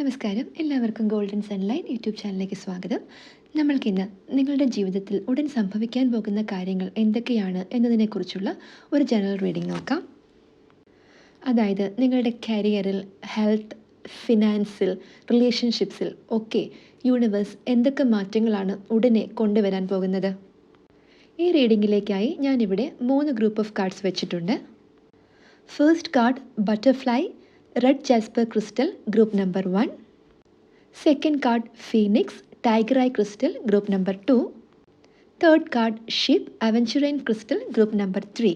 നമസ്കാരം. എല്ലാവർക്കും golden sunlight YouTube ചാനലിലേക്ക് സ്വാഗതം. നമ്മൾക്കിന്ന് നിങ്ങളുടെ ജീവിതത്തിൽ ഉടൻ സംഭവിക്കാൻ പോകുന്ന കാര്യങ്ങൾ എന്തൊക്കെയാണ് എന്നതിനെക്കുറിച്ചുള്ള ഒരു ജനറൽ റീഡിംഗ് നോക്കാം. അതായത് നിങ്ങളുടെ കരിയറിൽ ഹെൽത്ത് ഫിനാൻസിൽ റിലേഷൻഷിപ്സിൽ ഒക്കെ യൂണിവേഴ്സ് എന്തൊക്കെ മാറ്റങ്ങളാണ് ഉടനെ കൊണ്ടുവരാൻ പോകുന്നത്? ഈ റീഡിങ്ങിലേക്കായി ഞാനിവിടെ മൂന്ന് ഗ്രൂപ്പ് ഓഫ് കാർഡ്സ് വെച്ചിട്ടുണ്ട്. First card butterfly red jasper crystal group number one second card phoenix tiger eye crystal group number two third card ship aventurine crystal group number three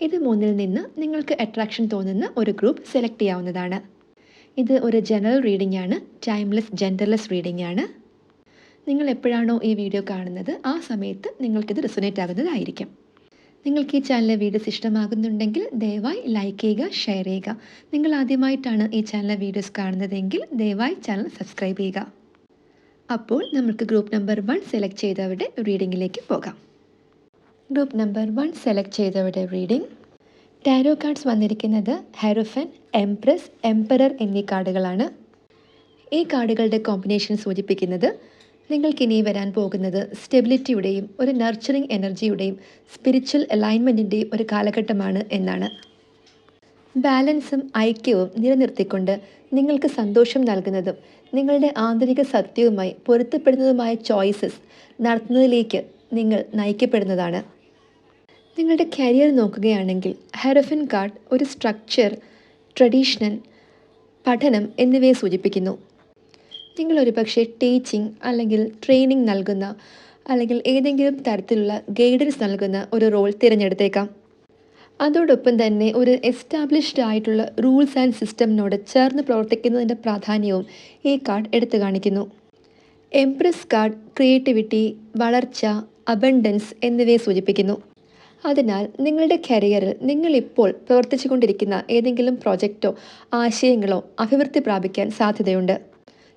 ഇത് മൂന്നിൽ നിന്ന് നിങ്ങൾക്ക് അട്രാക്ഷൻ തോന്നുന്ന ഒരു ഗ്രൂപ്പ് സെലക്ട് ചെയ്യാവുന്നതാണ്. ഇത് ഒരു ജനറൽ റീഡിംഗ് ആണ് ടൈംലെസ് ജെൻഡർലെസ് റീഡിംഗ് ആണ്. നിങ്ങൾ എപ്പോഴാണോ ഈ വീഡിയോ കാണുന്നത് ആ സമയത്ത് നിങ്ങൾക്കിത് റെസൊനേറ്റ് ആകുന്നതായിരിക്കും. നിങ്ങൾക്ക് ഈ ചാനലിലെ വീഡിയോസ് ഇഷ്ടമാകുന്നുണ്ടെങ്കിൽ ദയവായി ലൈക്ക് ചെയ്യുക ഷെയർ ചെയ്യുക. നിങ്ങൾ ആദ്യമായിട്ടാണ് ഈ ചാനലിലെ വീഡിയോസ് കാണുന്നതെങ്കിൽ ദയവായി ചാനൽ സബ്സ്ക്രൈബ് ചെയ്യുക. അപ്പോൾ നമുക്ക് ഗ്രൂപ്പ് നമ്പർ വൺ സെലക്ട് ചെയ്തവരുടെ റീഡിങ്ങിലേക്ക് പോകാം. ഗ്രൂപ്പ് നമ്പർ വൺ സെലക്ട് ചെയ്തവരുടെ റീഡിംഗ് ടാരോ കാർഡ്സ് വന്നിരിക്കുന്നത് ഹെറോഫൻ എംപ്രസ് എംപറർ എന്നീ കാർഡുകളാണ് ഈ കാർഡുകളുടെ കോമ്പിനേഷൻ സൂചിപ്പിക്കുന്നത് നിങ്ങൾക്കിനി വരാൻ പോകുന്നത് സ്റ്റെബിലിറ്റിയുടെയും ഒരു നർച്ചറിങ് എനർജിയുടെയും സ്പിരിച്വൽ അലൈൻമെന്റിന്റെയും ഒരു കാലഘട്ടമാണ് എന്നാണ്. ബാലൻസും ഐക്യവും നിലനിർത്തിക്കൊണ്ട് നിങ്ങൾക്ക് സന്തോഷം നൽകുന്നതും നിങ്ങളുടെ ആന്തരിക സത്യവുമായി പൊരുത്തപ്പെടുന്നതുമായ ചോയ്സസ് നടത്തുന്നതിലേക്ക് നിങ്ങൾ നയിക്കപ്പെടുന്നതാണ്. നിങ്ങളുടെ കരിയർ നോക്കുകയാണെങ്കിൽ ഹെറഫിൻ കാർഡ് ഒരു സ്ട്രക്ചർ ട്രഡീഷണൽ പഠനം എന്നിവയെ സൂചിപ്പിക്കുന്നു. നിങ്ങൾ ഒരുപക്ഷെ ടീച്ചിങ് അല്ലെങ്കിൽ ട്രെയിനിങ് നൽകുന്ന അല്ലെങ്കിൽ ഏതെങ്കിലും തരത്തിലുള്ള ഗൈഡൻസ് നൽകുന്ന ഒരു റോൾ തിരഞ്ഞെടുത്തേക്കാം. അതോടൊപ്പം തന്നെ ഒരു എസ്റ്റാബ്ലിഷ്ഡ് ആയിട്ടുള്ള റൂൾസ് ആൻഡ് സിസ്റ്റമിനോട് ചേർന്ന് പ്രവർത്തിക്കുന്നതിന്റെ പ്രാധാന്യവും ഈ കാർഡ് എടുത്തു കാണിക്കുന്നു. എംപ്രസ് കാർഡ് ക്രിയേറ്റിവിറ്റി വളർച്ച അബണ്ടൻസ് എന്നിവയെ സൂചിപ്പിക്കുന്നു. അതിനാൽ നിങ്ങളുടെ കരിയറിൽ നിങ്ങളിപ്പോൾ പ്രവർത്തിച്ചുകൊണ്ടിരിക്കുന്ന ഏതെങ്കിലും പ്രോജക്റ്റോ ആശയങ്ങളോ അഭിവൃദ്ധി പ്രാപിക്കാൻ സാധ്യതയുണ്ട്.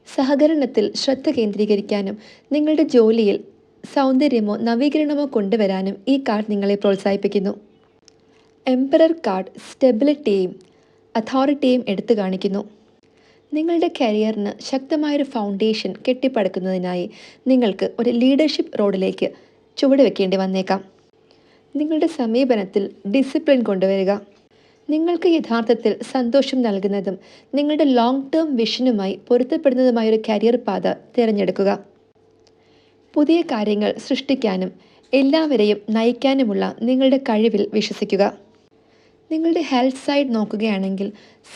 സഹകരണത്തിൽ ശ്രദ്ധ കേന്ദ്രീകരിക്കാനും നിങ്ങളുടെ ജോലിയിൽ സൗന്ദര്യമോ നവീകരണമോ കൊണ്ടുവരാനും ഈ കാർഡ് നിങ്ങളെ പ്രോത്സാഹിപ്പിക്കുന്നു. എംപറർ കാർഡ് സ്റ്റെബിലിറ്റിയെയും അതോറിറ്റിയെയും എടുത്തു കാണിക്കുന്നു. നിങ്ങളുടെ കരിയറിന് ശക്തമായൊരു ഫൗണ്ടേഷൻ കെട്ടിപ്പടുക്കുന്നതിനായി നിങ്ങൾക്ക് ഒരു ലീഡർഷിപ്പ് റോഡിലേക്ക് ചുവടുവെക്കേണ്ടി വന്നേക്കാം. നിങ്ങളുടെ സമീപനത്തിൽ ഡിസിപ്ലിൻ കൊണ്ടുവരിക. നിങ്ങൾക്ക് യഥാർത്ഥത്തിൽ സന്തോഷം നൽകുന്നതും നിങ്ങളുടെ ലോങ് ടേം വിഷനുമായി പൊരുത്തപ്പെടുന്നതുമായ ഒരു കരിയർ പാത തിരഞ്ഞെടുക്കുക. പുതിയ കാര്യങ്ങൾ സൃഷ്ടിക്കാനും എല്ലാവരെയും നയിക്കാനുമുള്ള നിങ്ങളുടെ കഴിവിൽ വിശ്വസിക്കുക. നിങ്ങളുടെ ഹെൽത്ത് സൈഡ് നോക്കുകയാണെങ്കിൽ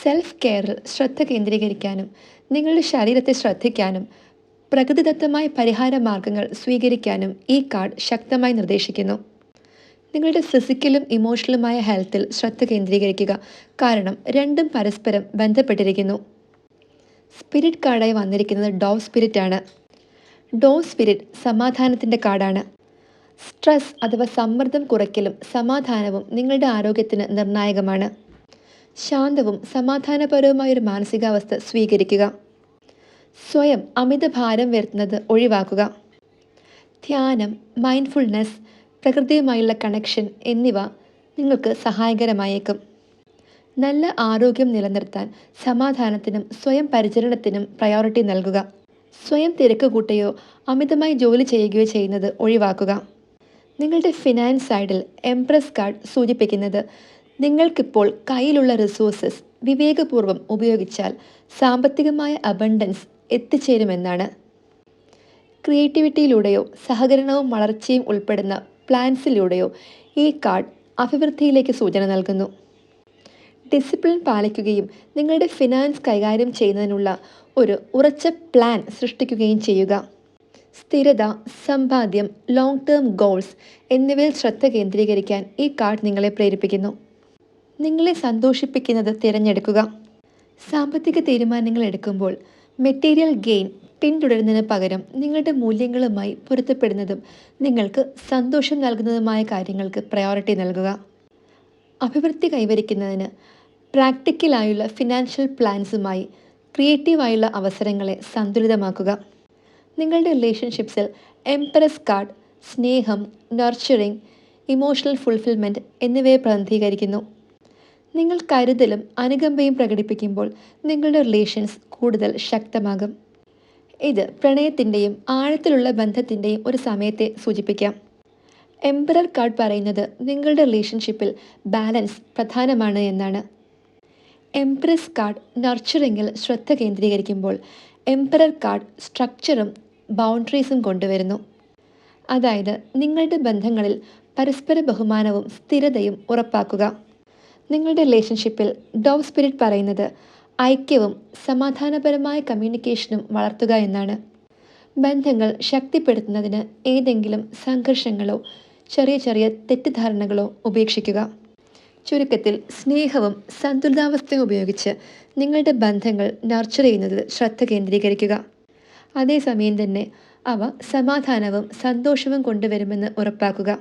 സെൽഫ് കെയറിൽ ശ്രദ്ധ കേന്ദ്രീകരിക്കാനും നിങ്ങളുടെ ശരീരത്തെ ശ്രദ്ധിക്കാനും പ്രകൃതിദത്തമായ പരിഹാര മാർഗങ്ങൾ സ്വീകരിക്കാനും ഈ കാർഡ് ശക്തമായി നിർദ്ദേശിക്കുന്നു. നിങ്ങളുടെ ഫിസിക്കലും ഇമോഷണലുമായ ഹെൽത്തിൽ ശ്രദ്ധ കേന്ദ്രീകരിക്കുക. കാരണം രണ്ടും പരസ്പരം ബന്ധപ്പെട്ടിരിക്കുന്നു. സ്പിരിറ്റ് കാർഡായി വന്നിരിക്കുന്നത് ഡോവ് സ്പിരിറ്റ് ആണ്. ഡോവ് സ്പിരിറ്റ് സമാധാനത്തിന്റെ കാർഡാണ് സ്ട്രെസ് അഥവാ സമ്മർദ്ദം കുറയ്ക്കലും സമാധാനവും നിങ്ങളുടെ ആരോഗ്യത്തിന് നിർണായകമാണ്. ശാന്തവും സമാധാനപരവുമായ ഒരു മാനസികാവസ്ഥ സ്വീകരിക്കുക. സ്വയം അമിത ഭാരം വരുത്തുന്നത് ഒഴിവാക്കുക. ധ്യാനം മൈൻഡ്ഫുൾനെസ് പ്രകൃതിയുമായുള്ള കണക്ഷൻ എന്നിവ നിങ്ങൾക്ക് സഹായകരമായേക്കും. നല്ല ആരോഗ്യം നിലനിർത്താൻ സമാധാനത്തിനും സ്വയം പരിചരണത്തിനും പ്രയോറിറ്റി നൽകുക. സ്വയം തിരക്ക് കൂട്ടുകയോ അമിതമായി ജോലി ചെയ്യുകയോ ചെയ്യുന്നത് ഒഴിവാക്കുക. നിങ്ങളുടെ ഫിനാൻസ് സൈഡിൽ എംപ്രസ് കാർഡ് സൂചിപ്പിക്കുന്നത് നിങ്ങൾക്കിപ്പോൾ കയ്യിലുള്ള റിസോഴ്സസ് വിവേകപൂർവം ഉപയോഗിച്ചാൽ സാമ്പത്തികമായ അബണ്ടൻസ് എത്തിച്ചേരുമെന്നാണ്. ക്രിയേറ്റിവിറ്റിയിലൂടെയോ സഹകരണവും വളർച്ചയും ഉൾപ്പെടുന്ന പ്ലാൻസിലൂടെയോ ഈ കാർഡ് അഭിവൃദ്ധിയിലേക്ക് സൂചന നൽകുന്നു. ഡിസിപ്ലിൻ പാലിക്കുകയും നിങ്ങളുടെ ഫിനാൻസ് കൈകാര്യം ചെയ്യുന്നതിനുള്ള ഒരു ഉറച്ച പ്ലാൻ സൃഷ്ടിക്കുകയും ചെയ്യുക. സ്ഥിരത സമ്പാദ്യം ലോങ് ടേം ഗോൾസ് എന്നിവയിൽ ശ്രദ്ധ കേന്ദ്രീകരിക്കാൻ ഈ കാർഡ് നിങ്ങളെ പ്രേരിപ്പിക്കുന്നു. നിങ്ങളെ സന്തോഷിപ്പിക്കുന്നത് തിരഞ്ഞെടുക്കുക. സാമ്പത്തിക തീരുമാനങ്ങൾ എടുക്കുമ്പോൾ മെറ്റീരിയൽ ഗെയിൻ പിന്തുടരുന്നതിന് പകരം നിങ്ങളുടെ മൂല്യങ്ങളുമായി പൊരുത്തപ്പെടുന്നതും നിങ്ങൾക്ക് സന്തോഷം നൽകുന്നതുമായ കാര്യങ്ങൾക്ക് പ്രയോറിറ്റി നൽകുക. അഭിവൃദ്ധി കൈവരിക്കുന്നതിന് പ്രാക്ടിക്കലായുള്ള ഫിനാൻഷ്യൽ പ്ലാൻസുമായി ക്രിയേറ്റീവായുള്ള അവസരങ്ങളെ സന്തുലിതമാക്കുക. നിങ്ങളുടെ റിലേഷൻഷിപ്സിൽ എംപ്രസ് കാർഡ് സ്നേഹം നർച്ചറിങ് ഇമോഷണൽ ഫുൾഫിൽമെന്റ് എന്നിവയെ പ്രതിനിധീകരിക്കുന്നു. നിങ്ങൾ കരുതലും അനുകമ്പയും പ്രകടിപ്പിക്കുമ്പോൾ നിങ്ങളുടെ റിലേഷൻസ് കൂടുതൽ ശക്തമാകും. ഇത് പ്രണയത്തിന്റെയും ആഴത്തിലുള്ള ബന്ധത്തിന്റെയും ഒരു സമയത്തെ സൂചിപ്പിക്കാം. എംപറർ കാർഡ് പറയുന്നത് നിങ്ങളുടെ റിലേഷൻഷിപ്പിൽ ബാലൻസ് പ്രധാനമാണ് എന്നാണ്. എംപ്രസ് കാർഡ് നർച്ചറിങ്ങിൽ ശ്രദ്ധ കേന്ദ്രീകരിക്കുമ്പോൾ എംപറർ കാർഡ് സ്ട്രക്ചറും ബൗണ്ടറീസും കൊണ്ടുവരുന്നു. അതായത് നിങ്ങളുടെ ബന്ധങ്ങളിൽ പരസ്പര ബഹുമാനവും സ്ഥിരതയും ഉറപ്പാക്കുക. നിങ്ങളുടെ റിലേഷൻഷിപ്പിൽ ഡോവ് സ്പിരിറ്റ് പറയുന്നത് ഐക്യവും സമാധാനപരമായ കമ്മ്യൂണിക്കേഷനും വളർത്തുക എന്നാണ്. ബന്ധങ്ങൾ ശക്തിപ്പെടുത്തുന്നതിന് ഏതെങ്കിലും സംഘർഷങ്ങളോ ചെറിയ ചെറിയ തെറ്റിദ്ധാരണകളോ ഉപേക്ഷിക്കുക. ചുരുക്കത്തിൽ സ്നേഹവും സന്തുലിതാവസ്ഥയും ഉപയോഗിച്ച് നിങ്ങളുടെ ബന്ധങ്ങൾ നർച്ചർ ചെയ്യുന്നതിൽ ശ്രദ്ധ കേന്ദ്രീകരിക്കുക. അതേസമയം തന്നെ അവ സമാധാനവും സന്തോഷവും കൊണ്ടുവരുമെന്ന് ഉറപ്പാക്കുക.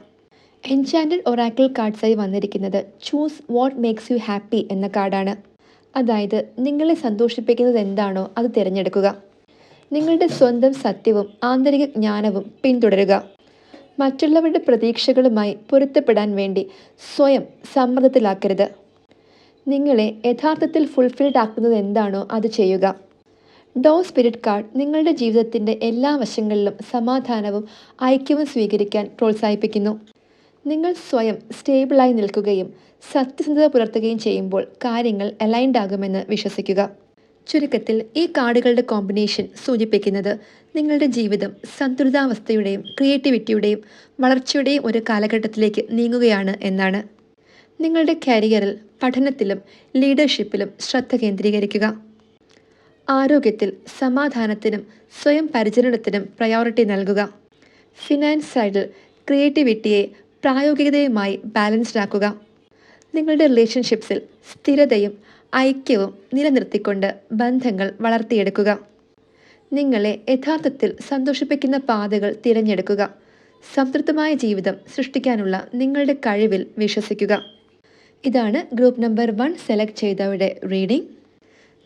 എൻചാൻഡഡ് ഒറാക്കിൾ കാർഡ്സായി വന്നിരിക്കുന്നത് choose what makes you happy എന്ന കാർഡാണ് അതായത് നിങ്ങളെ സന്തോഷിപ്പിക്കുന്നത് എന്താണോ അത് തിരഞ്ഞെടുക്കുക. നിങ്ങളുടെ സ്വന്തം സത്യവും ആന്തരിക ജ്ഞാനവും പിന്തുടരുക. മറ്റുള്ളവരുടെ പ്രതീക്ഷകളുമായി പൊരുത്തപ്പെടാൻ വേണ്ടി സ്വയം സമ്മർദ്ദത്തിലാക്കരുത് നിങ്ങളെ യഥാർത്ഥത്തിൽ ഫുൾഫിൽഡ് ആക്കുന്നത് എന്താണോ അത് ചെയ്യുക. ഡോ സ്പിരിറ്റ് കാർഡ് നിങ്ങളുടെ ജീവിതത്തിന്റെ എല്ലാ വശങ്ങളിലും സമാധാനവും ഐക്യവും സ്വീകരിക്കാൻ പ്രോത്സാഹിപ്പിക്കുന്നു. നിങ്ങൾ സ്വയം സ്റ്റേബിളായി നിൽക്കുകയും സത്യസന്ധത പുലർത്തുകയും ചെയ്യുമ്പോൾ കാര്യങ്ങൾ അലൈൻഡ് ആകുമെന്ന് വിശ്വസിക്കുക. ചുരുക്കത്തിൽ ഈ കാർഡുകളുടെ കോമ്പിനേഷൻ സൂചിപ്പിക്കുന്നത് നിങ്ങളുടെ ജീവിതം സന്തുലിതാവസ്ഥയുടെയും ക്രിയേറ്റിവിറ്റിയുടെയും വളർച്ചയുടെയും ഒരു കാലഘട്ടത്തിലേക്ക് നീങ്ങുകയാണ് എന്നാണ്. നിങ്ങളുടെ കരിയറിൽ പഠനത്തിലും ലീഡർഷിപ്പിലും ശ്രദ്ധ കേന്ദ്രീകരിക്കുക. ആരോഗ്യത്തിൽ സമാധാനത്തിനും സ്വയം പരിചരണത്തിനും പ്രയോറിറ്റി നൽകുക. ഫിനാൻസ് സൈഡിൽ ക്രിയേറ്റിവിറ്റിയെ പ്രായോഗികതയുമായി ബാലൻസ്ഡ് ആക്കുക. നിങ്ങളുടെ റിലേഷൻഷിപ്സിൽ സ്ഥിരതയും ഐക്യവും നിലനിർത്തിക്കൊണ്ട് ബന്ധങ്ങൾ വളർത്തിയെടുക്കുക. നിങ്ങളെ യഥാർത്ഥത്തിൽ സന്തോഷിപ്പിക്കുന്ന പാതകൾ തിരഞ്ഞെടുക്കുക. സംതൃപ്തമായ ജീവിതം സൃഷ്ടിക്കാനുള്ള നിങ്ങളുടെ കഴിവിൽ വിശ്വസിക്കുക. ഇതാണ് ഗ്രൂപ്പ് നമ്പർ വൺ സെലക്ട് ചെയ്തവരുടെ റീഡിംഗ്.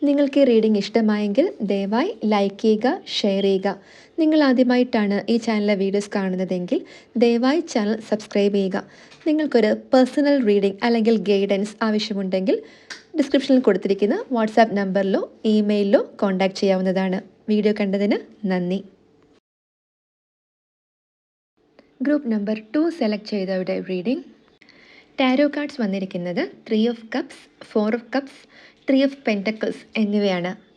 നിങ്ങൾക്ക് ഈ റീഡിംഗ് ഇഷ്ടമായെങ്കിൽ ദയവായി ലൈക്ക് ചെയ്യുക ഷെയർ ചെയ്യുക. നിങ്ങൾ ആദ്യമായിട്ടാണ് ഈ ചാനലിലെ വീഡിയോസ് കാണുന്നതെങ്കിൽ ദയവായി ചാനൽ സബ്സ്ക്രൈബ് ചെയ്യുക. നിങ്ങൾക്കൊരു പേഴ്സണൽ റീഡിംഗ് അല്ലെങ്കിൽ ഗൈഡൻസ് ആവശ്യമുണ്ടെങ്കിൽ ഡിസ്ക്രിപ്ഷനിൽ കൊടുത്തിരിക്കുന്ന വാട്സാപ്പ് നമ്പറിലോ ഇമെയിലിലോ കോൺടാക്റ്റ് ചെയ്യാവുന്നതാണ്. വീഡിയോ കണ്ടതിന് നന്ദി. ഗ്രൂപ്പ് നമ്പർ ടു സെലക്ട് ചെയ്തവരുടെ റീഡിംഗ് ടാരോ കാർഡ്സ് വന്നിരിക്കുന്നത് three of cups four of cups three of pentacles എന്നിവയാണ്.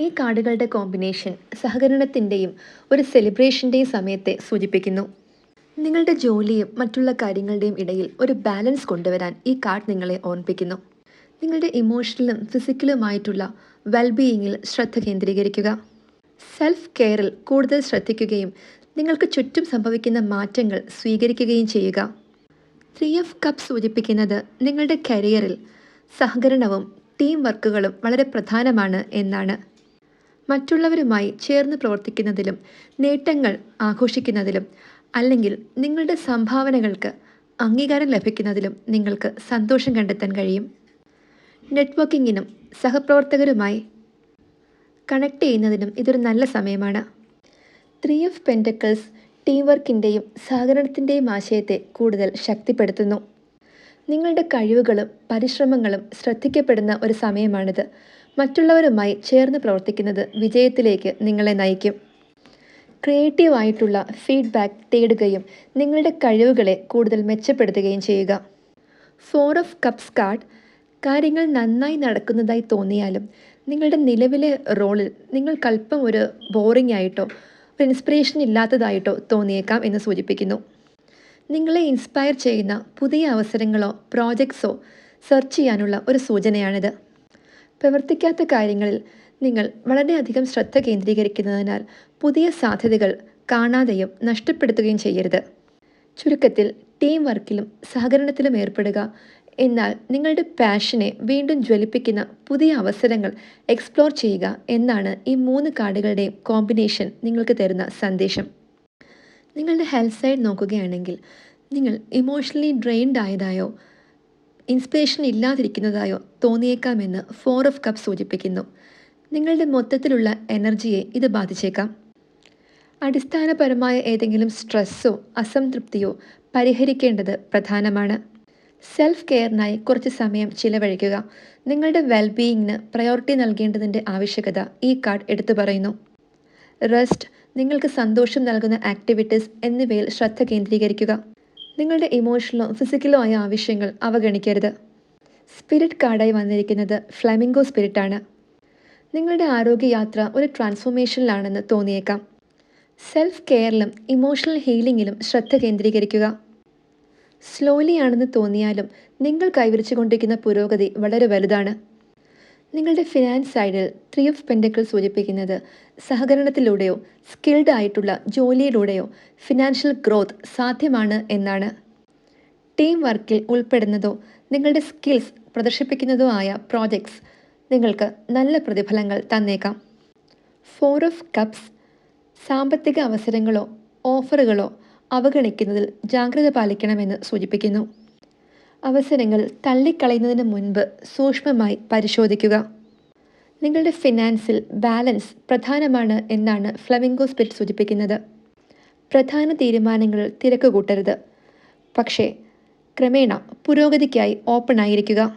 ഈ കാർഡുകളുടെ കോമ്പിനേഷൻ സഹകരണത്തിന്റെയും ഒരു സെലിബ്രേഷന്റെയും സമയത്തെ സൂചിപ്പിക്കുന്നു. നിങ്ങളുടെ ജോലിയും മറ്റുള്ള കാര്യങ്ങളുടെയും ഇടയിൽ ഒരു ബാലൻസ് കൊണ്ടുവരാൻ ഈ കാർഡ് നിങ്ങളെ ഓർമ്മിപ്പിക്കുന്നു. നിങ്ങളുടെ ഇമോഷണലും ഫിസിക്കലുമായിട്ടുള്ള വെൽബീയിങ്ങിൽ ശ്രദ്ധ കേന്ദ്രീകരിക്കുക. സെൽഫ് കെയറിൽ കൂടുതൽ ശ്രദ്ധിക്കുകയും നിങ്ങൾക്ക് ചുറ്റും സംഭവിക്കുന്ന മാറ്റങ്ങൾ സ്വീകരിക്കുകയും ചെയ്യുക. ത്രീ ഓഫ് കപ്പ് സൂചിപ്പിക്കുന്നത് നിങ്ങളുടെ കരിയറിൽ സഹകരണവും ടീം വർക്കുകളും വളരെ പ്രധാനമാണ് എന്നാണ്. മറ്റുള്ളവരുമായി ചേർന്ന് പ്രവർത്തിക്കുന്നതിലും നേട്ടങ്ങൾ ആഘോഷിക്കുന്നതിലും അല്ലെങ്കിൽ നിങ്ങളുടെ സംഭാവനകൾക്ക് അംഗീകാരം ലഭിക്കുന്നതിലും നിങ്ങൾക്ക് സന്തോഷം കണ്ടെത്താൻ കഴിയും. നെറ്റ്വർക്കിങ്ങിനും സഹപ്രവർത്തകരുമായി കണക്ട് ചെയ്യുന്നതിനും ഇതൊരു നല്ല സമയമാണ്. ത്രീ ഓഫ് പെന്റക്കിൾസ് ടീം വർക്കിന്റെയും സഹകരണത്തിന്റെയും ആശയത്തെ കൂടുതൽ ശക്തിപ്പെടുത്തുന്നു. നിങ്ങളുടെ കഴിവുകളും പരിശ്രമങ്ങളും ശ്രദ്ധിക്കപ്പെടുന്ന ഒരു സമയമാണിത്. മറ്റുള്ളവരുമായി ചേർന്ന് പ്രവർത്തിക്കുന്നത് വിജയത്തിലേക്ക് നിങ്ങളെ നയിക്കും. ക്രിയേറ്റീവായിട്ടുള്ള ഫീഡ്ബാക്ക് തേടുകയും നിങ്ങളുടെ കഴിവുകളെ കൂടുതൽ മെച്ചപ്പെടുത്തുകയും ചെയ്യുക. ഫോർ ഓഫ് കപ്സ് കാർഡ് കാര്യങ്ങൾ നന്നായി നടക്കുന്നതായി തോന്നിയാലും നിങ്ങളുടെ നിലവിലെ റോളിൽ നിങ്ങൾക്കല്പം ഒരു ബോറിംഗ് ആയിട്ടോ ഒരു ഇൻസ്പിറേഷൻ ഇല്ലാത്തതായിട്ടോ തോന്നിയേക്കാം എന്ന് സൂചിപ്പിക്കുന്നു. നിങ്ങളെ ഇൻസ്പയർ ചെയ്യുന്ന പുതിയ അവസരങ്ങളോ പ്രോജക്ട്സോ സെർച്ച് ചെയ്യാനുള്ള ഒരു സൂചനയാണിത്. പ്രവർത്തിക്കാത്ത കാര്യങ്ങളിൽ നിങ്ങൾ വളരെയധികം ശ്രദ്ധ കേന്ദ്രീകരിക്കുന്നതിനാൽ പുതിയ സാധ്യതകൾ കാണാതെയും നഷ്ടപ്പെടുത്തുകയും ചെയ്യരുത്. ചുരുക്കത്തിൽ ടീം വർക്കിലും സഹകരണത്തിലും ഏർപ്പെടുക എന്നാൽ നിങ്ങളുടെ പാഷനെ വീണ്ടും ജ്വലിപ്പിക്കുന്ന പുതിയ അവസരങ്ങൾ എക്സ്പ്ലോർ ചെയ്യുക എന്നാണ് ഈ മൂന്ന് കാർഡുകളുടെയും കോമ്പിനേഷൻ നിങ്ങൾക്ക് തരുന്ന സന്ദേശം. നിങ്ങളുടെ ഹെൽത്ത് സൈഡ് നോക്കുകയാണെങ്കിൽ നിങ്ങൾ ഇമോഷണലി ഡ്രെയിൻഡ് ആയതായോ ഇൻസ്പിറേഷൻ ഇല്ലാതിരിക്കുന്നതായോ തോന്നിയേക്കാമെന്ന് ഫോർ ഓഫ് കപ്പ് സൂചിപ്പിക്കുന്നു. നിങ്ങളുടെ മൊത്തത്തിലുള്ള എനർജിയെ ഇത് ബാധിച്ചേക്കാം. അടിസ്ഥാനപരമായ ഏതെങ്കിലും സ്ട്രെസ്സോ അസംതൃപ്തിയോ പരിഹരിക്കേണ്ടത് പ്രധാനമാണ്. സെൽഫ് കെയറിനായി കുറച്ച് സമയം ചിലവഴിക്കുക. നിങ്ങളുടെ വെൽബീയിങ്ങിന് പ്രയോറിറ്റി നൽകേണ്ടതിന്റെ ആവശ്യകത ഈ കാർഡ് എടുത്തു പറയുന്നു. റെസ്റ്റ് നിങ്ങൾക്ക് സന്തോഷം നൽകുന്ന ആക്ടിവിറ്റീസ് എന്നിവയിൽ ശ്രദ്ധ കേന്ദ്രീകരിക്കുക. നിങ്ങളുടെ ഇമോഷണലോ ഫിസിക്കലോ ആയ ആവശ്യങ്ങൾ അവഗണിക്കരുത്. സ്പിരിറ്റ് കാർഡായി വന്നിരിക്കുന്നത് ഫ്ലമിംഗോ സ്പിരിറ്റാണ് നിങ്ങളുടെ ആരോഗ്യയാത്ര ഒരു ട്രാൻസ്ഫോർമേഷനിലാണെന്ന് തോന്നിയേക്കാം. സെൽഫ് കെയറിലും ഇമോഷണൽ ഹീലിംഗിലും ശ്രദ്ധ കേന്ദ്രീകരിക്കുക. സ്ലോലി ആണെന്ന് തോന്നിയാലും നിങ്ങൾ കൈവരിച്ചുകൊണ്ടിരിക്കുന്ന പുരോഗതി വളരെ വലുതാണ്. നിങ്ങളുടെ ഫിനാൻസ് സൈഡിൽ ത്രീ ഓഫ് പെൻഡക്കിൾ സൂചിപ്പിക്കുന്നത് സഹകരണത്തിലൂടെയോ സ്കിൽഡ് ആയിട്ടുള്ള ജോലിയിലൂടെയോ ഫിനാൻഷ്യൽ ഗ്രോത്ത് സാധ്യമാണ് എന്നാണ്. ടീം വർക്കിൽ ഉൾപ്പെടുന്നതോ നിങ്ങളുടെ സ്കിൽസ് പ്രദർശിപ്പിക്കുന്നതോ ആയ പ്രോജക്ട്സ് നിങ്ങൾക്ക് നല്ല പ്രതിഫലങ്ങൾ തന്നേക്കാം. ഫോർ ഓഫ് കപ്സ് സാമ്പത്തിക അവസരങ്ങളോ ഓഫറുകളോ അവഗണിക്കുന്നതിൽ ജാഗ്രത പാലിക്കണമെന്ന് സൂചിപ്പിക്കുന്നു. അവസരങ്ങൾ തള്ളിക്കളയുന്നതിന് മുൻപ് സൂക്ഷ്മമായി പരിശോധിക്കുക. നിങ്ങളുടെ ഫിനാൻസിൽ ബാലൻസ് പ്രധാനമാണ് എന്നാണ് ഫ്ലമിംഗോ സ്പിരിറ്റ് സൂചിപ്പിക്കുന്നത്. പ്രധാന തീരുമാനങ്ങൾ തിരക്ക് കൂട്ടരുത് പക്ഷേ ക്രമേണ പുരോഗതിക്കായി ഓപ്പൺ ആയിരിക്കുക.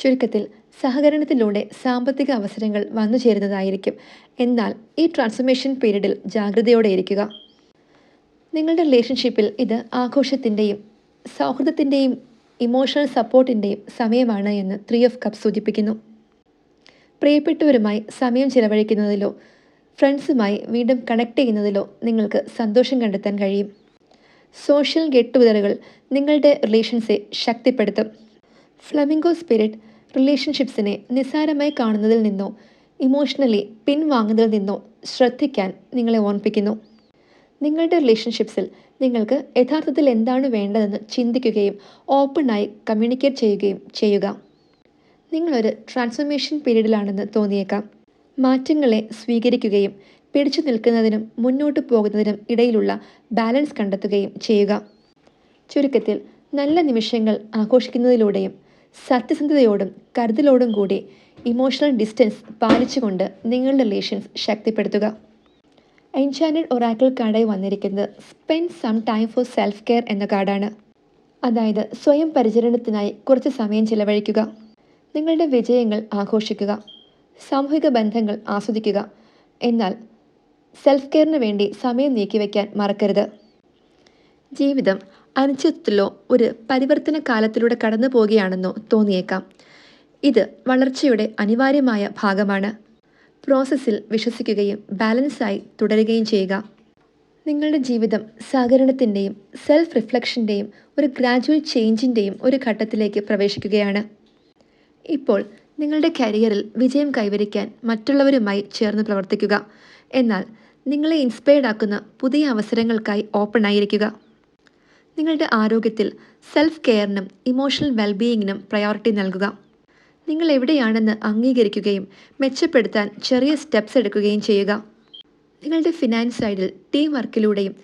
ചുരുക്കത്തിൽ സഹകരണത്തിലൂടെ സാമ്പത്തിക അവസരങ്ങൾ വന്നു ചേരുന്നതായിരിക്കും. എന്നാൽ ഈ ട്രാൻസ്ഫർമേഷൻ പീരീഡിൽ ജാഗ്രതയോടെ ഇരിക്കുക. നിങ്ങളുടെ റിലേഷൻഷിപ്പിൽ ഇത് ആഘോഷത്തിന്റെയും സൗഹൃദത്തിന്റെയും ഇമോഷണൽ സപ്പോർട്ടിന്റെയും സമയമാണ് എന്ന് ത്രീ ഓഫ് കപ്പ് സൂചിപ്പിക്കുന്നു. പ്രിയപ്പെട്ടവരുമായി സമയം ചിലവഴിക്കുന്നതിലോ ഫ്രണ്ട്സുമായി വീണ്ടും കണക്ട് ചെയ്യുന്നതിലോ നിങ്ങൾക്ക് സന്തോഷം കണ്ടെത്താൻ കഴിയും. സോഷ്യൽ ഗെറ്റ് ടുഗതറുകൾ നിങ്ങളുടെ റിലേഷൻസെ ശക്തിപ്പെടുത്തും. ഫ്ലമിംഗോ സ്പിരിറ്റ് റിലേഷൻഷിപ്സിനെ നിസ്സാരമായി കാണുന്നതിൽ നിന്നോ ഇമോഷണലി പിൻവാങ്ങുന്നതിൽ നിന്നോ ശ്രദ്ധിക്കാൻ നിങ്ങളെ ഓർമ്മിപ്പിക്കുന്നു. നിങ്ങളുടെ റിലേഷൻഷിപ്സിൽ നിങ്ങൾക്ക് യഥാർത്ഥത്തിൽ എന്താണ് വേണ്ടതെന്ന് ചിന്തിക്കുകയും ഓപ്പണായി കമ്മ്യൂണിക്കേറ്റ് ചെയ്യുകയും ചെയ്യുക. നിങ്ങളൊരു ട്രാൻസ്ഫോർമേഷൻ പീരീഡിലാണെന്ന് തോന്നിയേക്കാം. മാറ്റങ്ങളെ സ്വീകരിക്കുകയും പിടിച്ചു നിൽക്കുന്നതിനും മുന്നോട്ട് പോകുന്നതിനും ഇടയിലുള്ള ബാലൻസ് കണ്ടെത്തുകയും ചെയ്യുക. ചുരുക്കത്തിൽ നല്ല നിമിഷങ്ങൾ ആഘോഷിക്കുന്നതിലൂടെയും സത്യസന്ധതയോടും കരുതലോടും കൂടി ഇമോഷണൽ ഡിസ്റ്റൻസ് പാലിച്ചുകൊണ്ട് നിങ്ങളുടെ റിലേഷൻസ് ശക്തിപ്പെടുത്തുക. എൻചാൻഡ് ഒറാക്കിൾ കാർഡായി വന്നിരിക്കുന്നത് spend some time for self care എന്ന കാർഡാണ്. അതായത് സ്വയം പരിചരണത്തിനായി കുറച്ച് സമയം ചിലവഴിക്കുക. നിങ്ങളുടെ വിജയങ്ങൾ ആഘോഷിക്കുക. സാമൂഹിക ബന്ധങ്ങൾ ആസ്വദിക്കുക. എന്നാൽ സെൽഫ് കെയറിന് വേണ്ടി സമയം നീക്കിവെക്കാൻ മറക്കരുത്. ജീവിതം അനിശ്ചിതത്വത്തിലോ ഒരു പരിവർത്തന കാലത്തിലൂടെ കടന്നു പോകുകയാണെന്നോ തോന്നിയേക്കാം. ഇത് വളർച്ചയുടെ അനിവാര്യമായ ഭാഗമാണ്. പ്രോസസ്സിൽ വിശ്വസിക്കുകയും ബാലൻസായി തുടരുകയും ചെയ്യുക. നിങ്ങളുടെ ജീവിതം സഹകരണത്തിന്റെയും സെൽഫ് റിഫ്ലക്ഷന്റെയും ഒരു ഗ്രാജുവൽ ചേഞ്ചിന്റെയും ഒരു ഘട്ടത്തിലേക്ക് പ്രവേശിക്കുകയാണ്. ഇപ്പോൾ നിങ്ങളുടെ കരിയറിൽ വിജയം കൈവരിക്കാൻ മറ്റുള്ളവരുമായി ചേർന്ന് പ്രവർത്തിക്കുക. എന്നാൽ നിങ്ങളെ ഇൻസ്പയർഡ് ആക്കുന്ന പുതിയ അവസരങ്ങൾക്കായി ഓപ്പൺ ആയിരിക്കുക. നിങ്ങളുടെ ആരോഗ്യത്തിൽ സെൽഫ് കെയറിനും ഇമോഷണൽ വെൽബീയിങ്ങിനും പ്രയോറിറ്റി നൽകുക. നിങ്ങൾ എവിടെയാണെന്ന് അംഗീകരിക്കുകയും മെച്ചപ്പെടുത്താൻ ചെറിയ സ്റ്റെപ്സ് എടുക്കുകയും ചെയ്യുക. നിങ്ങളുടെ ഫിനാൻസ് സൈഡിൽ ടീം വർക്കിലൂടെയും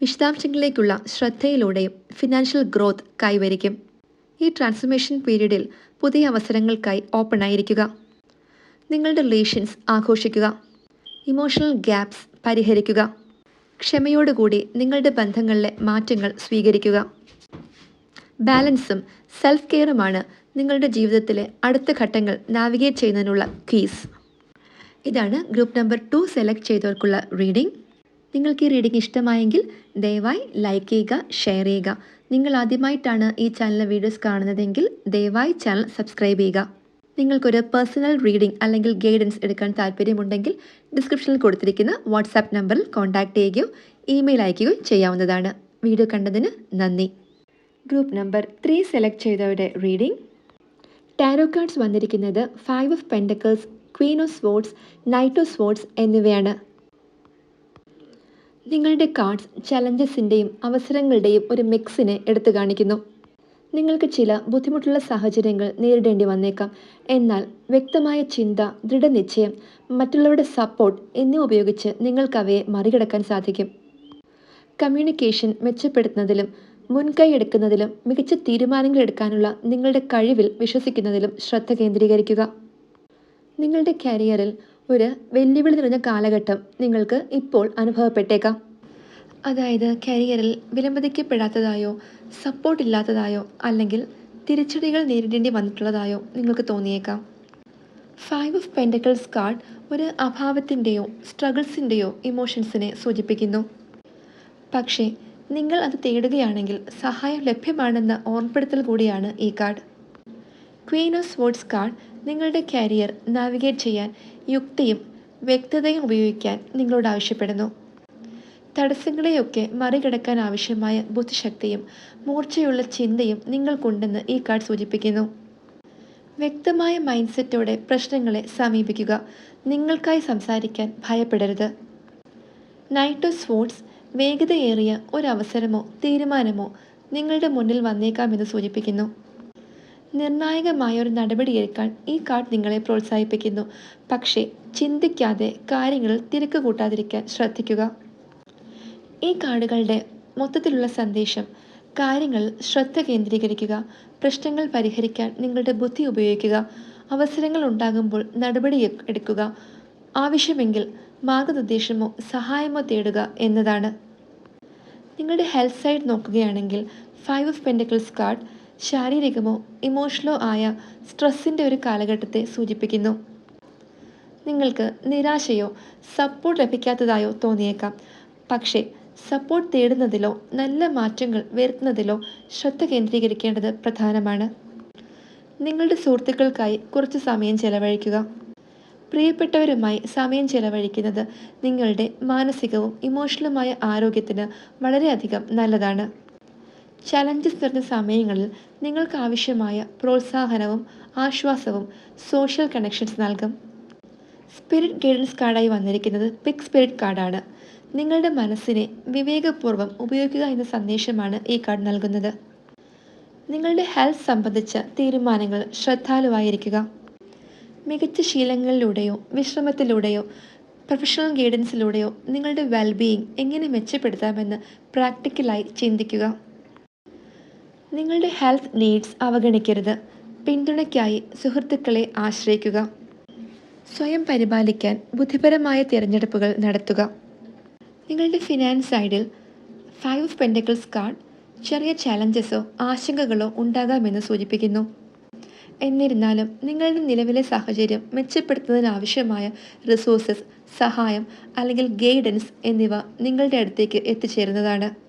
വിശദാംശങ്ങളിലേക്കുള്ള ശ്രദ്ധയിലൂടെയും ഫിനാൻഷ്യൽ ഗ്രോത്ത് കൈവരിക്കും. ഈ ട്രാൻസ്ഫർമേഷൻ പീരീഡിൽ പുതിയ അവസരങ്ങൾക്കായി ഓപ്പൺ ആയിരിക്കുക. നിങ്ങളുടെ റിലേഷൻസ് ആഘോഷിക്കുക. ഇമോഷണൽ ഗ്യാപ്സ് പരിഹരിക്കുക. ക്ഷമയോടുകൂടി നിങ്ങളുടെ ബന്ധങ്ങളിലെ മാറ്റങ്ങൾ സ്വീകരിക്കുക. ബാലൻസും സെൽഫ് കെയറുമാണ് നിങ്ങളുടെ ജീവിതത്തിലെ അടുത്ത ഘട്ടങ്ങൾ നാവിഗേറ്റ് ചെയ്യുന്നതിനുള്ള കീസ് ഇതാണ് ഗ്രൂപ്പ് നമ്പർ ടു സെലക്ട് ചെയ്തവർക്കുള്ള റീഡിംഗ് നിങ്ങൾക്ക് ഈ റീഡിംഗ് ഇഷ്ടമായെങ്കിൽ ദയവായി ലൈക്ക് ചെയ്യുക ഷെയർ ചെയ്യുക. നിങ്ങൾ ആദ്യമായിട്ടാണ് ഈ ചാനലിലെ വീഡിയോസ് കാണുന്നതെങ്കിൽ ദയവായി ചാനൽ സബ്സ്ക്രൈബ് ചെയ്യുക. നിങ്ങൾക്കൊരു പേഴ്സണൽ റീഡിംഗ് അല്ലെങ്കിൽ ഗൈഡൻസ് എടുക്കാൻ താല്പര്യമുണ്ടെങ്കിൽ ഡിസ്ക്രിപ്ഷനിൽ കൊടുത്തിരിക്കുന്ന വാട്സാപ്പ് നമ്പറിൽ കോൺടാക്റ്റ് ചെയ്യുകയോ ഇമെയിൽ അയക്കുകയോ ചെയ്യാവുന്നതാണ്. വീഡിയോ കണ്ടതിന് നന്ദി. ഗ്രൂപ്പ് നമ്പർ ത്രീ സെലക്ട് ചെയ്തവരുടെ റീഡിംഗ് ടാരോ കാർഡ്സ് വന്നിരിക്കുന്നത് five of pentacles queen of swords knight of swords എന്നിവയാണ്. നിങ്ങളുടെ കാർഡ്സ് ചലഞ്ചസിന്റെയും അവസരങ്ങളുടെയും ഒരു മിക്സിനെ എടുത്തു കാണിക്കുന്നു. നിങ്ങൾക്ക് ചില ബുദ്ധിമുട്ടുള്ള സാഹചര്യങ്ങൾ നേരിടേണ്ടി വന്നേക്കാം. എന്നാൽ വ്യക്തമായ ചിന്ത ദൃഢനിശ്ചയം മറ്റുള്ളവരുടെ സപ്പോർട്ട് എന്നിവ ഉപയോഗിച്ച് നിങ്ങൾക്കവയെ മറികടക്കാൻ സാധിക്കും. കമ്മ്യൂണിക്കേഷൻ മെച്ചപ്പെടുത്തുന്നതിലും മുൻകൈ എടുക്കുന്നതിലും മികച്ച തീരുമാനങ്ങൾ എടുക്കാനുള്ള നിങ്ങളുടെ കഴിവിൽ വിശ്വസിക്കുന്നതിലും ശ്രദ്ധ കേന്ദ്രീകരിക്കുക. നിങ്ങളുടെ കരിയറിൽ ഒരു വെല്ലുവിളി നിറഞ്ഞ കാലഘട്ടം നിങ്ങൾക്ക് ഇപ്പോൾ അനുഭവപ്പെട്ടേക്കാം. അതായത് കരിയറിൽ വിലമതിക്കപ്പെടാത്തതായോ സപ്പോർട്ട് ഇല്ലാത്തതായോ അല്ലെങ്കിൽ തിരിച്ചടികൾ നേരിടേണ്ടി വന്നിട്ടുള്ളതായോ നിങ്ങൾക്ക് തോന്നിയേക്കാം. ഫൈവ് ഓഫ് പെൻഡക്കിൾസ് കാർഡ് ഒരു അഭാവത്തിന്റെയോ സ്ട്രഗിൾസിന്റെയോ ഇമോഷൻസിനെ സൂചിപ്പിക്കുന്നു. പക്ഷേ നിങ്ങൾ അത് തേടുകയാണെങ്കിൽ സഹായം ലഭ്യമാണെന്ന ഓർമ്മപ്പെടുത്തൽ കൂടിയാണ് ഈ card. Queen of swords card നിങ്ങളുടെ കരിയർ നാവിഗേറ്റ് ചെയ്യാൻ യുക്തിയും വ്യക്തതയും ഉപയോഗിക്കാൻ നിങ്ങളോട് ആവശ്യപ്പെടുന്നു. തടസ്സങ്ങളെയൊക്കെ മറികടക്കാൻ ആവശ്യമായ ബുദ്ധിശക്തിയും മൂർച്ചയുള്ള ചിന്തയും നിങ്ങൾക്കുണ്ടെന്ന് ഈ കാർഡ് സൂചിപ്പിക്കുന്നു. വ്യക്തമായ മൈൻഡ് സെറ്റോടെ പ്രശ്നങ്ങളെ സമീപിക്കുക. നിങ്ങൾക്കായി സംസാരിക്കാൻ ഭയപ്പെടരുത്. നൈറ്റ് ഓഫ് സ്പോർട്സ് വേഗതയേറിയ ഒരവസരമോ തീരുമാനമോ നിങ്ങളുടെ മുന്നിൽ വന്നേക്കാമെന്ന് സൂചിപ്പിക്കുന്നു. നിർണായകമായ ഒരു നടപടിയെടുക്കാൻ ഈ കാർഡ് നിങ്ങളെ പ്രോത്സാഹിപ്പിക്കുന്നു. പക്ഷേ ചിന്തിക്കാതെ കാര്യങ്ങളിൽ തിരക്ക് കൂട്ടാതിരിക്കാൻ ശ്രദ്ധിക്കുക. ഈ കാർഡുകളുടെ മൊത്തത്തിലുള്ള സന്ദേശം കാര്യങ്ങൾ ശ്രദ്ധ കേന്ദ്രീകരിക്കുക പ്രശ്നങ്ങൾ പരിഹരിക്കാൻ നിങ്ങളുടെ ബുദ്ധി ഉപയോഗിക്കുക അവസരങ്ങൾ ഉണ്ടാകുമ്പോൾ നടപടി എടുക്കുക ആവശ്യമെങ്കിൽ മാർഗനിർദ്ദേശമോ സഹായമോ തേടുക എന്നതാണ്. നിങ്ങളുടെ ഹെൽത്ത് സൈഡ് നോക്കുകയാണെങ്കിൽ ഫൈവ് ഓഫ് പെന്റക്കിൾസ് കാർഡ് ശാരീരികമോ ഇമോഷണലോ ആയ സ്ട്രെസ്സിന്റെ ഒരു കാലഘട്ടത്തെ സൂചിപ്പിക്കുന്നു. നിങ്ങൾക്ക് നിരാശയോ സപ്പോർട്ട് ലഭിക്കാത്തതായോ തോന്നിയേക്കാം. പക്ഷേ സപ്പോർട്ട് തേടുന്നതിലോ നല്ല മാറ്റങ്ങൾ വരുത്തുന്നതിലോ ശ്രദ്ധ കേന്ദ്രീകരിക്കേണ്ടത് പ്രധാനമാണ്. നിങ്ങളുടെ സുഹൃത്തുക്കൾക്കായി കുറച്ച് സമയം ചെലവഴിക്കുക. പ്രിയപ്പെട്ടവരുമായി സമയം ചെലവഴിക്കുന്നത് നിങ്ങളുടെ മാനസികവും ഇമോഷണലുമായ ആരോഗ്യത്തിന് വളരെയധികം നല്ലതാണ്. ചലഞ്ചസ് നിറഞ്ഞ സമയങ്ങളിൽ നിങ്ങൾക്ക് ആവശ്യമായ പ്രോത്സാഹനവും ആശ്വാസവും സോഷ്യൽ കണക്ഷൻസ് നൽകും. സ്പിരിറ്റ് ഗൈഡൻസ് കാർഡായി വന്നിരിക്കുന്നത് പിക് സ്പിരിറ്റ് കാർഡാണ് നിങ്ങളുടെ മനസ്സിനെ വിവേകപൂർവം ഉപയോഗിക്കുക എന്ന സന്ദേശമാണ് ഈ കാർഡ് നൽകുന്നത്. നിങ്ങളുടെ ഹെൽത്ത് സംബന്ധിച്ച തീരുമാനങ്ങൾ ശ്രദ്ധാലുവായിരിക്കുക. മികച്ച ശീലങ്ങളിലൂടെയോ വിശ്രമത്തിലൂടെയോ പ്രൊഫഷണൽ ഗൈഡൻസിലൂടെയോ നിങ്ങളുടെ വെൽബീയിങ് എങ്ങനെ മെച്ചപ്പെടുത്താമെന്ന് പ്രാക്ടിക്കലായി ചിന്തിക്കുക. നിങ്ങളുടെ ഹെൽത്ത് നീഡ്സ് അവഗണിക്കരുത്. പിന്തുണയ്ക്കായി സുഹൃത്തുക്കളെ ആശ്രയിക്കുക. സ്വയം പരിപാലിക്കാൻ ബുദ്ധിപരമായ തിരഞ്ഞെടുപ്പുകൾ നടത്തുക. നിങ്ങളുടെ ഫിനാൻസ് സൈഡിൽ ഫൈവ് ഓഫ് പെന്റക്കിൾസ് കാർഡ് ചെറിയ ചാലഞ്ചസോ ആശങ്കകളോ ഉണ്ടാകാമെന്ന് സൂചിപ്പിക്കുന്നു. എന്നിരുന്നാലും നിങ്ങളുടെ നിലവിലെ സാഹചര്യം മെച്ചപ്പെടുത്തുന്നതിനാവശ്യമായ റിസോഴ്സസ് സഹായം അല്ലെങ്കിൽ ഗൈഡൻസ് എന്നിവ നിങ്ങളുടെ അടുത്തേക്ക് എത്തിച്ചേരുന്നതാണ്.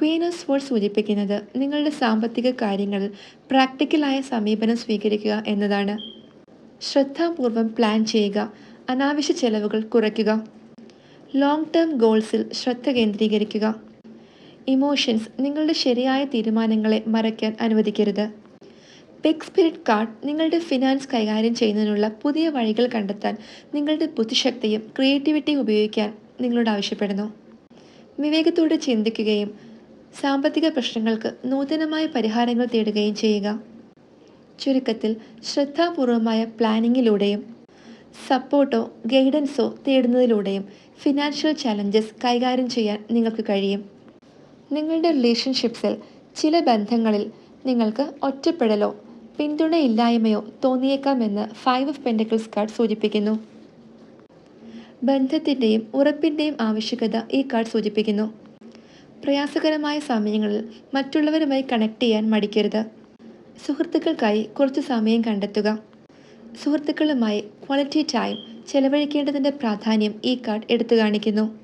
ക്വീൻ ഓഫ് സൂചിപ്പിക്കുന്നത് നിങ്ങളുടെ സാമ്പത്തിക കാര്യങ്ങളിൽ പ്രാക്ടിക്കലായ സമീപനം സ്വീകരിക്കുക എന്നതാണ്. ശ്രദ്ധാപൂർവം പ്ലാൻ ചെയ്യുക അനാവശ്യ ചെലവുകൾ കുറയ്ക്കുക. ലോങ് ടേം ഗോൾസിൽ ശ്രദ്ധ കേന്ദ്രീകരിക്കുക. ഇമോഷൻസ് നിങ്ങളുടെ ശരിയായ തീരുമാനങ്ങളെ മറയ്ക്കാൻ അനുവദിക്കരുത്. ബിഗ് സ്പിരിറ്റ് കാർഡ് നിങ്ങളുടെ ഫിനാൻസ് കൈകാര്യം ചെയ്യുന്നതിനുള്ള പുതിയ വഴികൾ കണ്ടെത്താൻ നിങ്ങളുടെ ബുദ്ധിശക്തിയും ക്രിയേറ്റിവിറ്റിയും ഉപയോഗിക്കാൻ നിങ്ങളോട് ആവശ്യപ്പെടുന്നു. വിവേകത്തോടെ ചിന്തിക്കുകയും സാമ്പത്തിക പ്രശ്നങ്ങൾക്ക് നൂതനമായ പരിഹാരങ്ങൾ തേടുകയും ചെയ്യുക. ചുരുക്കത്തിൽ ശ്രദ്ധാപൂർവമായ പ്ലാനിങ്ങിലൂടെയും സപ്പോർട്ടോ ഗൈഡൻസോ തേടുന്നതിലൂടെയും ഫിനാൻഷ്യൽ ചലഞ്ചസ് കൈകാര്യം ചെയ്യാൻ നിങ്ങൾക്ക് കഴിയും. നിങ്ങളുടെ റിലേഷൻഷിപ്സിൽ ചില ബന്ധങ്ങളിൽ നിങ്ങൾക്ക് ഒറ്റപ്പെടലോ പിന്തുണയില്ലായ്മയോ തോന്നിയേക്കാമെന്ന് ഫൈവ് ഓഫ് പെൻഡക്കിൾസ് കാർഡ് സൂചിപ്പിക്കുന്നു. ബന്ധത്തിന്റെയും ഉറപ്പിന്റെയും ആവശ്യകത ഈ കാർഡ് സൂചിപ്പിക്കുന്നു. പ്രയാസകരമായ സമയങ്ങളിൽ മറ്റുള്ളവരുമായി കണക്ട് ചെയ്യാൻ മടിക്കരുത്. സുഹൃത്തുക്കൾക്കായി കുറച്ച് സമയം കണ്ടെത്തുക. സുഹൃത്തുക്കളുമായി ക്വാളിറ്റി ടൈം ചെലവഴിക്കേണ്ടതിന്റെ പ്രാധാന്യം ഈ കാർഡ് എടുത്തു കാണിക്കുന്നു.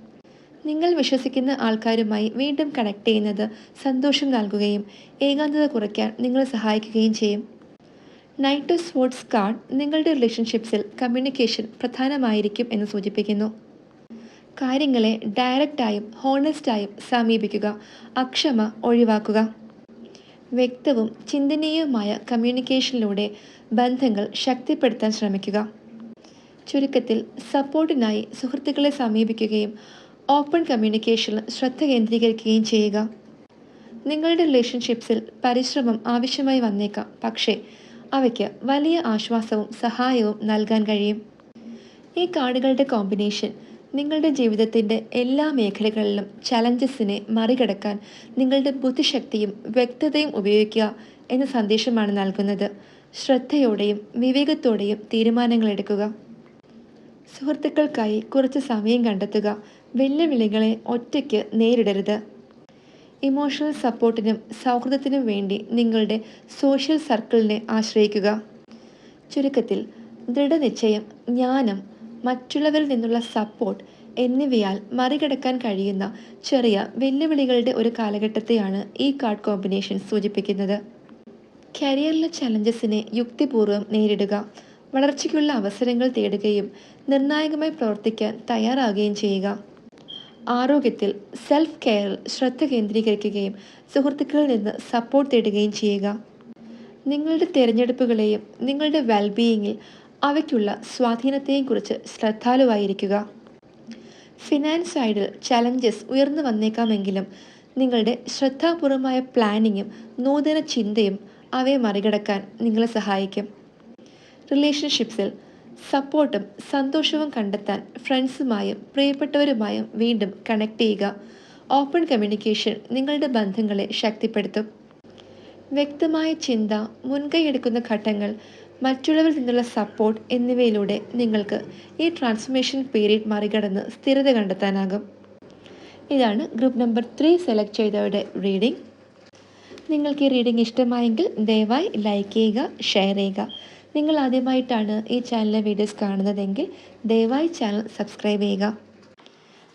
നിങ്ങൾ വിശ്വസിക്കുന്ന ആൾക്കാരുമായി വീണ്ടും കണക്ട് ചെയ്യുന്നത് സന്തോഷം നൽകുകയും ഏകാന്തത കുറയ്ക്കാൻ നിങ്ങളെ സഹായിക്കുകയും ചെയ്യും. നൈറ്റ് ഓഫ് സ്പോർട്സ് കാർഡ് നിങ്ങളുടെ റിലേഷൻഷിപ്സിൽ കമ്മ്യൂണിക്കേഷൻ പ്രധാനമായിരിക്കും എന്ന് സൂചിപ്പിക്കുന്നു. കാര്യങ്ങളെ ഡയറക്റ്റായും ഹോണസ്റ്റായും സമീപിക്കുക അക്ഷമ ഒഴിവാക്കുക. വ്യക്തവും ചിന്തനീയവുമായ കമ്മ്യൂണിക്കേഷനിലൂടെ ബന്ധങ്ങൾ ശക്തിപ്പെടുത്താൻ ശ്രമിക്കുക. ചുരുക്കത്തിൽ സപ്പോർട്ടിനായി സുഹൃത്തുക്കളെ സമീപിക്കുകയും ഓപ്പൺ കമ്മ്യൂണിക്കേഷനിൽ ശ്രദ്ധ കേന്ദ്രീകരിക്കുകയും ചെയ്യുക. നിങ്ങളുടെ റിലേഷൻഷിപ്സിൽ പരിശ്രമം ആവശ്യമായി വന്നേക്കാം പക്ഷേ അവയ്ക്ക് വലിയ ആശ്വാസവും സഹായവും നൽകാൻ കഴിയും. ഈ കാർഡുകളുടെ കോമ്പിനേഷൻ നിങ്ങളുടെ ജീവിതത്തിന്റെ എല്ലാ മേഖലകളിലും ചലഞ്ചസിനെ മറികടക്കാൻ നിങ്ങളുടെ ബുദ്ധിശക്തിയും വ്യക്തതയും ഉപയോഗിക്കുക എന്ന സന്ദേശമാണ് നൽകുന്നത്. ശ്രദ്ധയോടെയും വിവേകത്തോടെയും തീരുമാനങ്ങൾ എടുക്കുക. സുഹൃത്തുക്കൾക്കായി കുറച്ച് സമയം കണ്ടെത്തുക. വെല്ലുവിളികളെ ഒറ്റയ്ക്ക് നേരിടരുത്. ഇമോഷണൽ സപ്പോർട്ടിനും സൗഹൃദത്തിനും വേണ്ടി നിങ്ങളുടെ സോഷ്യൽ സർക്കിളിനെ ആശ്രയിക്കുക. ചുരുക്കത്തിൽ ദൃഢനിശ്ചയം ജ്ഞാനം മറ്റുള്ളവരിൽ നിന്നുള്ള സപ്പോർട്ട് എന്നിവയാൽ മറികടക്കാൻ കഴിയുന്ന ചെറിയ വെല്ലുവിളികളുടെ ഒരു കാലഘട്ടത്തെയാണ് ഈ കാർഡ് കോമ്പിനേഷൻ സൂചിപ്പിക്കുന്നത്. കരിയറിലെ ചലഞ്ചസിനെ യുക്തിപൂർവം നേരിടുക വളർച്ചയ്ക്കുള്ള അവസരങ്ങൾ തേടുകയും നിർണായകമായി പ്രവർത്തിക്കാൻ തയ്യാറാകുകയും ചെയ്യുക. ആരോഗ്യത്തിൽ സെൽഫ് കെയറിൽ ശ്രദ്ധ കേന്ദ്രീകരിക്കുകയും സുഹൃത്തുക്കളിൽ നിന്ന് സപ്പോർട്ട് തേടുകയും ചെയ്യുക. നിങ്ങളുടെ തിരഞ്ഞെടുപ്പുകളെയും നിങ്ങളുടെ വെൽബീയിങ്ങിൽ അവയ്ക്കുള്ള സ്വാധീനത്തെയും കുറിച്ച് ശ്രദ്ധാലുവായിരിക്കുക. ഫിനാൻസ് സൈഡിൽ ചലഞ്ചസ് ഉയർന്നു വന്നേക്കാമെങ്കിലും നിങ്ങളുടെ ശ്രദ്ധാപൂർവമായ പ്ലാനിങ്ങും നൂതന ചിന്തയും അവയെ മറികടക്കാൻ നിങ്ങളെ സഹായിക്കും. റിലേഷൻഷിപ്സിൽ സപ്പോർട്ടും സന്തോഷവും കണ്ടെത്താൻ ഫ്രണ്ട്സുമായും പ്രിയപ്പെട്ടവരുമായും വീണ്ടും കണക്ട് ചെയ്യുക. ഓപ്പൺ കമ്മ്യൂണിക്കേഷൻ നിങ്ങളുടെ ബന്ധങ്ങളെ ശക്തിപ്പെടുത്തും. വ്യക്തമായ ചിന്ത മുൻകൈയെടുക്കുന്ന ഘട്ടങ്ങൾ മറ്റുള്ളവരിൽ നിന്നുള്ള സപ്പോർട്ട് എന്നിവയിലൂടെ നിങ്ങൾക്ക് ഈ ട്രാൻസ്ഫോർമേഷൻ പീരീഡ് മറികടന്ന് സ്ഥിരത കണ്ടെത്താനാകും. ഇതാണ് ഗ്രൂപ്പ് നമ്പർ ത്രീ സെലക്ട് ചെയ്തവരുടെ റീഡിംഗ് നിങ്ങൾക്ക് ഈ റീഡിംഗ് ഇഷ്ടമായെങ്കിൽ ദയവായി ലൈക്ക് ചെയ്യുക ഷെയർ ചെയ്യുക. നിങ്ങൾ ആദ്യമായിട്ടാണ് ഈ ചാനലിലെ വീഡിയോസ് കാണുന്നതെങ്കിൽ ദയവായി ചാനൽ സബ്സ്ക്രൈബ് ചെയ്യുക.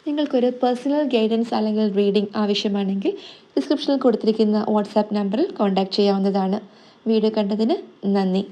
നിങ്ങൾക്കൊരു പേഴ്സണൽ ഗൈഡൻസ് അല്ലെങ്കിൽ റീഡിംഗ് ആവശ്യമാണെങ്കിൽ ഡിസ്ക്രിപ്ഷനിൽ കൊടുത്തിരിക്കുന്ന വാട്സാപ്പ് നമ്പറിൽ കോൺടാക്ട് ചെയ്യാവുന്നതാണ്. വീഡിയോ കണ്ടതിന് നന്ദി.